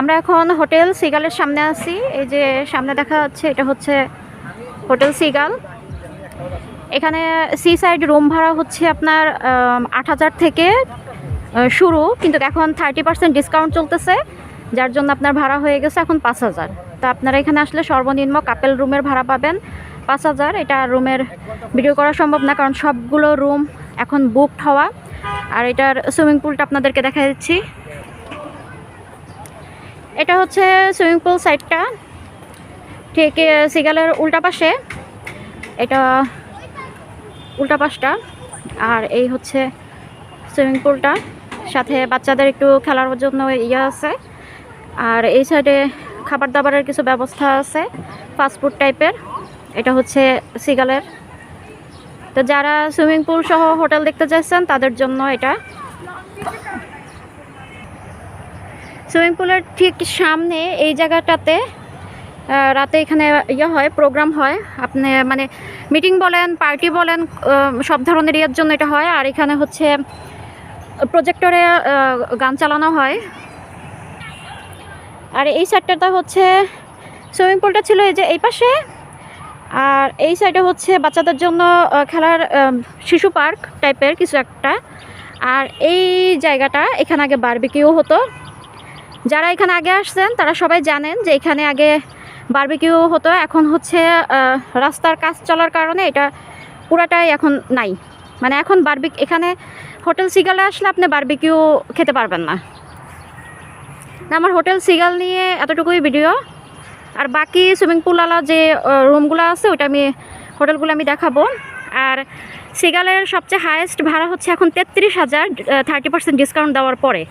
আমরা এখন হোটেল সিগালের সামনে আছি। এই যে সামনে দেখা যাচ্ছে, এটা হচ্ছে হোটেল সিগাল। এখানে সি সাইড রুম ভাড়া হচ্ছে আপনার আট হাজার থেকে শুরু। কিন্তু এখন থার্টি পার্সেন্ট ডিসকাউন্ট চলতেছে, যার জন্য আপনার ভাড়া হয়ে গেছে এখন পাঁচ হাজার। তো আপনারা এখানে আসলে সর্বনিম্ন কাপেল রুমের ভাড়া পাবেন পাঁচ হাজার। এটা রুমের ভিডিও করা সম্ভব না, কারণ সবগুলো রুম এখন বুকড হওয়া। আর এটার সুইমিং পুলটা আপনাদেরকে দেখা দিচ্ছি এটা হচ্ছে সুইমিং পুল সাইডটা। ঠিক সিগালের উল্টা পাশে। এটা উল্টা পাশটা। আর এই হচ্ছে সুইমিং পুলটা। সাথে বাচ্চাদের একটু খেলার জন্য ইয়ে আছে। আর এই সাইডে খাবার দাবারের কিছু ব্যবস্থা আছে ফাস্টফুড টাইপের এটা হচ্ছে সিগালের। তো যারা সুইমিং পুল সহ হোটেল দেখতে চাইছেন, তাদের জন্য এটা। সুইমিং পুলের ঠিক সামনে এই জায়গাটাতে রাতে এখানে ইয়ে হয়, প্রোগ্রাম হয়। আপনি মানে মিটিং বলেন, পার্টি বলেন সব ধরনের ইয়ের জন্য এটা হয়। আর এখানে হচ্ছে প্রজেক্টরে গান চালানো হয়। আর এই সাইডটাতে হচ্ছে সুইমিং পুলটা ছিল এই যে এই পাশে। আর এই সাইডে হচ্ছে বাচ্চাদের জন্য খেলার শিশু পার্ক টাইপের কিছু একটা। আর এই জায়গাটা এখানে আগে বারবিকিউ হতো। যারা এখানে আগে আসছেন, তারা সবাই জানেন যে এখানে আগে বারবিকিউ হতো। এখন হচ্ছে রাস্তার কাজ চলার কারণে এটা পুরাটাই এখন নাই। মানে এখন বারবিক এখানে হোটেল সিগালে আসলে আপনি বার্বিকিউ খেতে পারবেন না। আমার হোটেল সিগাল নিয়ে এতটুকুই ভিডিও আর বাকি সুইমিং পুলওয়ালা যে রুমগুলো আছে ওটা আমি, হোটেলগুলো আমি দেখাবো। আর সিগালের সবচেয়ে হায়েস্ট ভাড়া হচ্ছে এখন তেত্রিশ হাজার থার্টি পার্সেন্ট ডিসকাউন্ট দেওয়ার পরে।